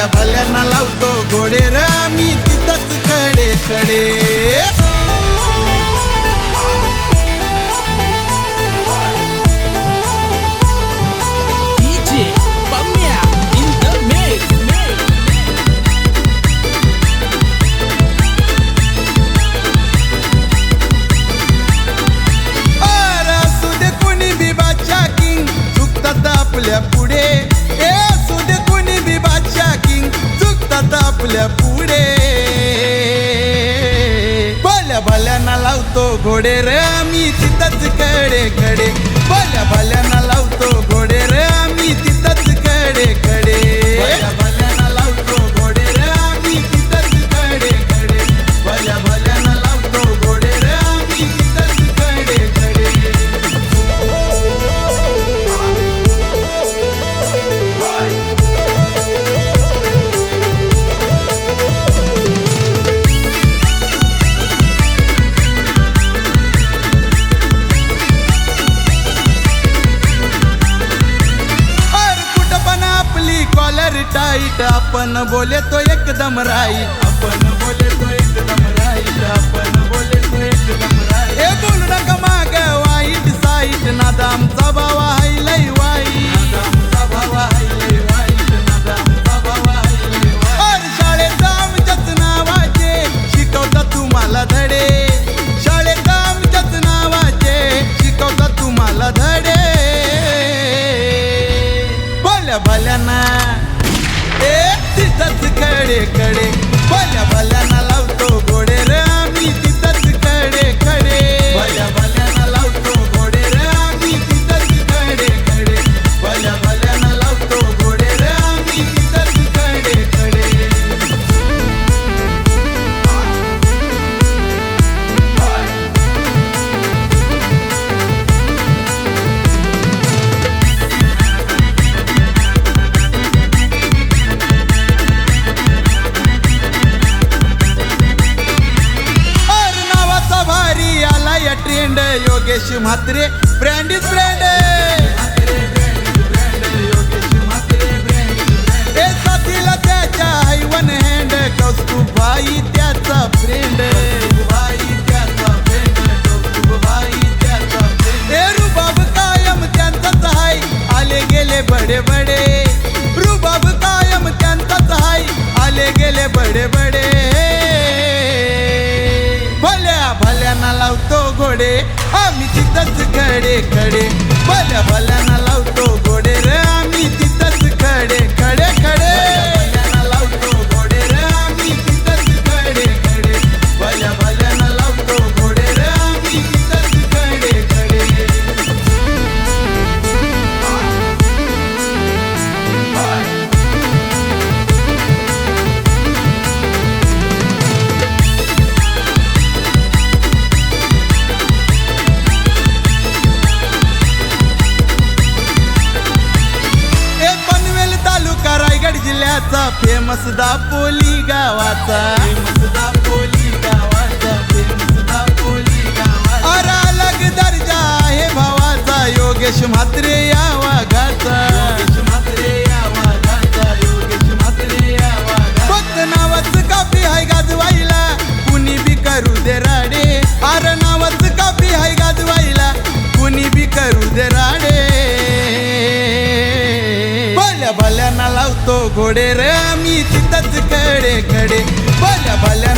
भल्या भल्यांना लावतो घोडे र मी तिथंच खडे खडे. लावतो घोडे रे आम्ही तिथंच आपली टाईट आपण बोले तो एकदम राई आपण बोले तो एकदम राईट आपण बोले तो एकदम राईट हे बोलू नका माग वाईट साईट नादा आमचा भावा हाय लय वाईट. आमचा भावा हाय लय वाईट. नादा आमचा भावा हाय लय वाईट. अर शाळेत आमच्याच नावाचे शिकवता तुम्हाला धडे. शाळेत आमच्याच नावाचे शिकवता तुम्हाला धडे. भल्या भल्याना ना कडे Yogesh Mhatre brand is brand ए साथीला त्याच्या आई वन हँड कौस्तुभाई त्याचा फ्रेंड ए रुबाब कायम त्यांचाच हाय आले गेले बडे बडे. रुबाब कायम त्यांचाच हाय आले गेले बडे बडे. घोडे आम्ही तिथंच खडे खडे. भल्या बल्याना लावतो रायगड जिल्ह्याचा फेमस दापोली गावाचा फेमस दापोली गावाचा. फेमस दापोली गावाचा अरे अलग दर्जा आहे भावाचा. योगेश म्हात्रे या वाघाचा योगेश म्हात्रे या वाघाचा योगेश म्हात्रे या वाघाचा फक्त नावाच काफी हाय गाजवायला. कुणी बी करू दे राडे. अरे नावाच काफी हाय गाजवायला. कुणी बी करू दे राडे. लावतो घोडे रे आम्ही तिथंच कडे कडे भल्या भल्या